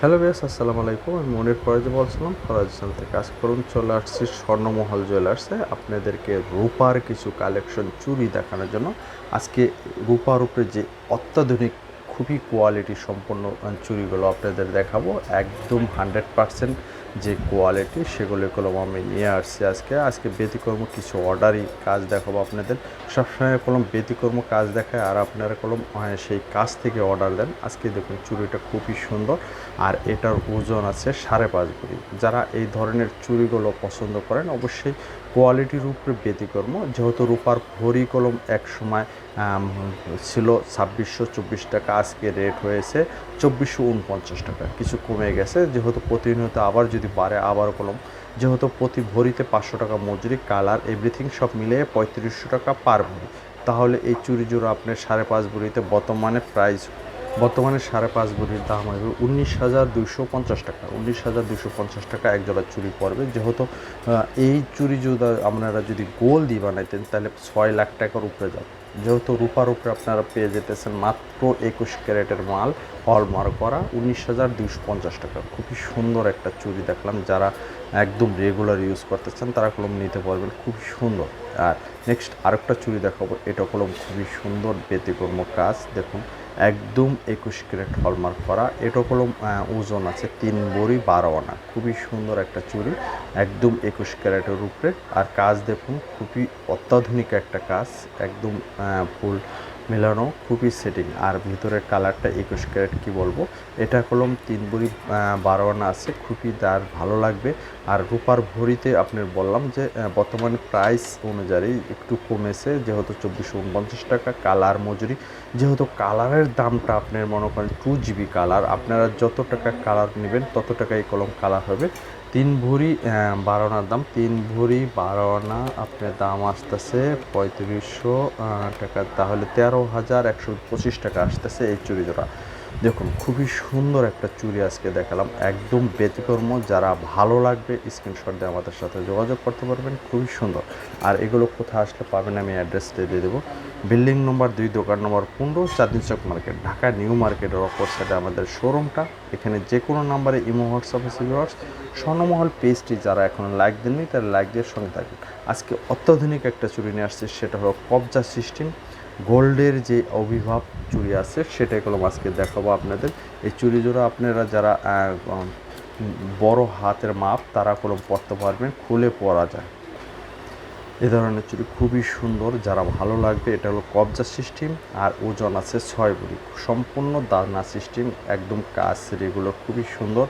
Hello base আসসালামু আলাইকুম। আমি মনির ফরাজি বলছিলাম ফরাজিস্তান থেকে আজ করুন চলে আসছি স্বর্ণমহল জুয়েলার্সে আপনাদেরকে রূপার কিছু কালেকশন চুরি দেখানোর জন্য আজকে রূপার উপরে যে অত্যাধুনিক খুবই কোয়ালিটি সম্পন্ন চুরিগুলো আপনাদের দেখাবো, একদম হান্ড্রেড পারসেন্ট যে কোয়ালিটি সেগুলো কলম আমি নিয়ে আসছি আজকে। আজকে ব্যতিকর্ম কিছু অর্ডারই কাজ দেখাবো আপনাদের। সবসময় কলম ব্যতিকর্ম কাজ দেখায় আর আপনারা কলম সেই কাজ থেকে অর্ডার দেন। আজকে দেখুন চুড়িটা খুবই সুন্দর আর এটার ওজন আছে সাড়ে পাঁচ ভরি যারা এই ধরনের চুড়িগুলো পছন্দ করেন, অবশ্যই কোয়ালিটির উপরে ব্যতিকর্ম। যেহেতু রূপার ভরি কলম এক সময় ছিল ছাব্বিশশো চব্বিশ টাকা আজকে রেট হয়েছে। চব্বিশশো উনপঞ্চাশ টাকা। কিছু কমে গেছে, যেহেতু প্রতিনিয়ত আবার যদি বাড়ে আবার কলম। যেহেতু প্রতি ভরিতে পাঁচশো টাকা মজুরি, কালার, এভরিথিং সব মিলিয়ে পঁয়ত্রিশশো টাকা পার ভরি। তাহলে এই চুরি জোড়া আপনার সাড়ে পাঁচ ভরিতে বর্তমানে প্রাইস বর্তমানে সাড়ে পাঁচ ভরির দাম হবে উনিশ হাজার দুইশো পঞ্চাশ টাকা। উনিশ হাজার দুইশো পঞ্চাশ টাকা এক জোড়া চুরি পড়বে। যেহেতু এই চুরি যদি আপনারা যদি গোল দিয়ে বানাইতেন, তাহলে ছয় লাখ টাকার উপরে যাবে। যেহেতু রূপার উপরে আপনারা পেয়ে যেতেছেন মাত্র একুশ ক্যারেটের মাল, হলমার্ক করা উনিশ হাজার দুইশো পঞ্চাশ টাকা। খুবই সুন্দর একটা চুরি দেখলাম। যারা একদম রেগুলার ইউজ করতেছেন তারা কলম নিতে পারবেন। খুবই সুন্দর। আর নেক্সট আরেকটা চুরি দেখাবো। এটা কলম খুবই সুন্দর, ব্যতিক্রম কাজ। দেখুন একদম একুশ ক্যারেট হলমার্ক করা। এটা হলো ওজন আছে তিন বড়ি বারো আনা। খুবই সুন্দর একটা চুড়ি, একদম একুশ ক্যারেটের উপরে। আর কাজ দেখুন, খুবই অত্যাধুনিক একটা কাজ, একদম ফুল মেলানো খুবই সেটিং আর ভিতরের কালারটা একুশ ক্যারেট কি বলব? এটা কলম তিন বড়ি বারো আনা আছে, খুবই তার ভালো লাগবে। আর রূপার ভরিতে আপনার বললাম যে বর্তমানে প্রাইস অনুযায়ী একটু কমেছে, যেহেতু চব্বিশশো উনপঞ্চাশ টাকা কালার মজুরি। যেহেতু কালারের দামটা আপনার মনে করেন টু জিবি কালার আপনারা যত টাকা কালার নেবেন, তত টাকা এই কলম কালার হবে। তিন ভরি বারোনার দাম। তিন ভরি বারো আনা আপনার দাম আসতেছে পঁয়ত্রিশশো টাকা। তাহলে তেরো হাজার একশো পঁচিশ টাকা আসতেছে এই চুড়ি জোড়া দেখুন, খুবই সুন্দর একটা চুড়ি আজকে দেখালাম। একদম ব্যতিকর্ম, যারা ভালো লাগবে স্ক্রিনশট দিয়ে আমাদের সাথে যোগাযোগ করতে পারবেন। খুবই সুন্দর। আর এগুলো কোথায় আসলে পাবেন আমি অ্যাড্রেসটা দিয়ে দেবো। বিল্ডিং নম্বর দুই, দোকান নম্বর পনেরো, চাঁদনি চক মার্কেট ঢাকা নিউ মার্কেটের অপর সাইডে আমাদের শোরুমটা এখানে যে কোনো নাম্বারে ইমো হোয়াটসঅ্যাপে সিভিওয়ার্স স্বর্ণমহল পেজটি যারা এখন লাইক দেননি, তারা লাইক দিয়ে সঙ্গে থাকবেন আজকে অত্যাধুনিক একটা চুরি নিয়ে আসছে, সেটা হলো কবজা সিস্টেম গোল্ডের যে অভিভাব চুরি আছে, সেটাই কলম আজকে দেখাবো আপনাদের। এই চুরি জোড়া আপনারা যারা বড় হাতের মাপ, তারা কলম পড়তে পারবেন, খুলে পরা যায়। এ ধরনের চুড়ি খুবই সুন্দর, যারা ভালো লাগবে, এটা হলো কবজা সিস্টেম, আর ওজন আছে ছয় ভরি সম্পূর্ণ দানা সিস্টেম, একদম কাজ এগুলো খুবই সুন্দর।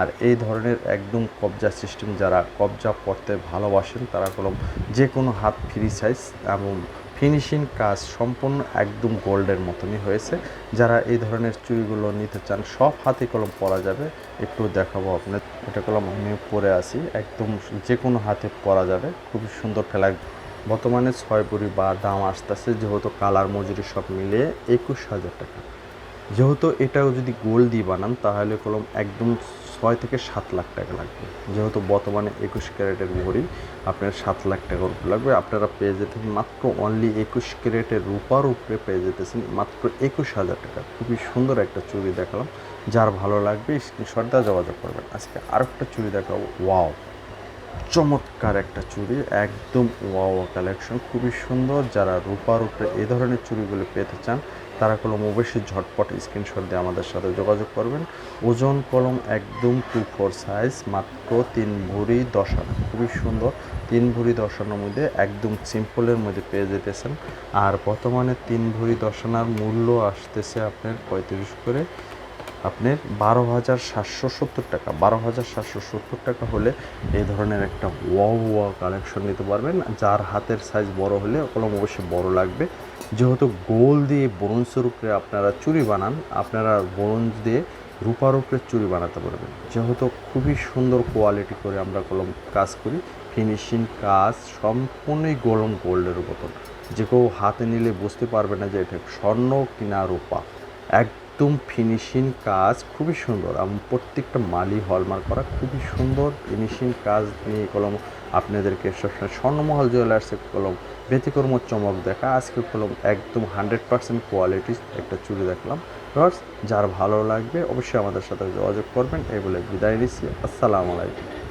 আর এই ধরনের একদম কবজা সিস্টেম, যারা কবজা পড়তে ভালোবাসেন, তারা কলম যে কোনো হাত ফ্রি সাইজ এবং ফিনিশিং কাজ সম্পূর্ণ একদম গোল্ডের মতনই হয়েছে। যারা এই ধরনের চুড়িগুলো নিতে চান, সব হাতে কলম পরা যাবে। একটু দেখাবো আপনার এটা কলম আমি পরে আসি একদম যে কোনো হাতে পরা যাবে। খুবই সুন্দর ফেলা বর্তমানে ছয় বুড়ি বা দাম আসতেছে, যেহেতু কালার মজুরি সব মিলিয়ে একুশ হাজার টাকা। যেহেতু এটাও যদি গোল দিয়ে বানান, তাহলে কলম একদম ছয় থেকে সাত লাখ টাকা লাগবে। যেহেতু বর্তমানে একুশ ক্যারেটের ভরি আপনার সাত লাখ টাকার উপরে লাগবে। আপনারা পেয়ে যেতেন মাত্র অনলি একুশ ক্যারেটের রূপার উপরে পেয়ে যেতেছেন মাত্র একুশ হাজার টাকা। খুবই সুন্দর একটা চুরি দেখালাম। যার ভালো লাগবে স্ক্রিনশট দেওয়া, যোগাযোগ করবেন। আজকে আরেকটা চুরি দেখাবো। ওয়াও চমৎকার একটা চুড়ি, একদম ওয়াও কালেকশন খুবই সুন্দর। যারা রূপার উপরে এই ধরনের চুড়িগুলো পেতে চান তারা কলম অবশ্যই ঝটপট স্ক্রিনশট দিয়ে আমাদের সাথে যোগাযোগ করবেন। ওজন কলম একদম টু ফোর সাইজ মাত্র তিন ভরি দশ আনা। খুবই সুন্দর। তিন ভরি দশ আনার মধ্যে একদম সিম্পলের মধ্যে পেয়ে যেতেছেন। আর বর্তমানে তিন ভরি দশ আনার মূল্য আসতেছে আপনার পঁয়ত্রিশ করে। আপনার বারো হাজার সাতশো সত্তর টাকা। বারো হাজার সাতশো সত্তর টাকা হলে এই ধরনের একটা ওয়া ওয়া কালেকশন নিতে পারবেন, যার হাতের সাইজ বড় হলে কলম অবশ্যই বড় লাগবে। যেহেতু গোল দিয়ে ব্রোঞ্জের উপরে আপনারা চুরি বানান, আপনারা ব্রোঞ্জ দিয়ে রূপার উপরে চুরি বানাতে পারবেন। যেহেতু খুবই সুন্দর কোয়ালিটি করে আমরা কলম কাজ করি ফিনিশিং কাজ সম্পূর্ণই গরম গোল্ডের উপর। যে কেউ হাতে নিলে বুঝতে পারবে না যে এটা স্বর্ণ কিনা রূপা। এক একদম ফিনিশিং কাজ খুবই সুন্দর। প্রত্যেকটা মালি হলমার্ক করা খুবই সুন্দর ফিনিশিং কাজ নিয়ে কলম আপনাদেরকে সবসময় স্বর্ণমহল জুয়েলার্সে কলম ব্যতিক্রম চমক দেখা। আজকে কলম একদম হান্ড্রেড পার্সেন্ট কোয়ালিটির একটা চুড়ি দেখলাম। ভিউয়ার্স যার ভালো লাগবে অবশ্যই আমাদের সাথে যোগাযোগ করবেন। এই বলে বিদায় নিচ্ছি। আসসালামু আলাইকুম।